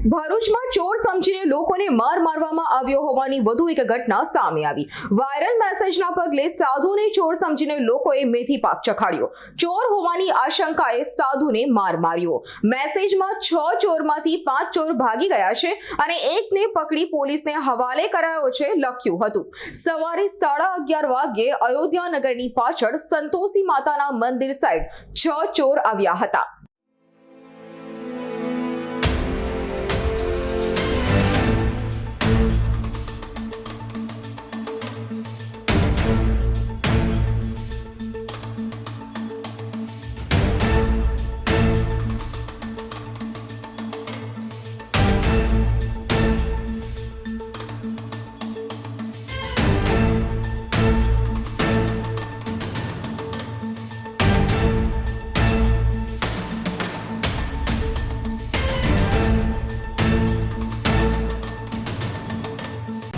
ભરૂચમાં ચોર સમજીને લોકોને માર મારવામાં આવ્યો હોવાની વધુ એક ઘટના સામે આવી. વાયરલ મેસેજના પગલે સાધુને ચોર સમજીને લોકોએ મેથી પાક ચખાડ્યો. ચોર હોવાની આશંકાએ સાધુને માર માર્યો. મેસેજમાં છ ચોરમાંથી પાંચ ચોર ભાગી ગયા છે અને એકને પકડી પોલીસને હવાલે કરાયો છે લખ્યું હતું. સવારે સાડા અગિયાર વાગ્યે અયોધ્યાનગરની પાછળ સંતોષી માતાના મંદિર સાઈડ છ ચોર આવ્યા હતા.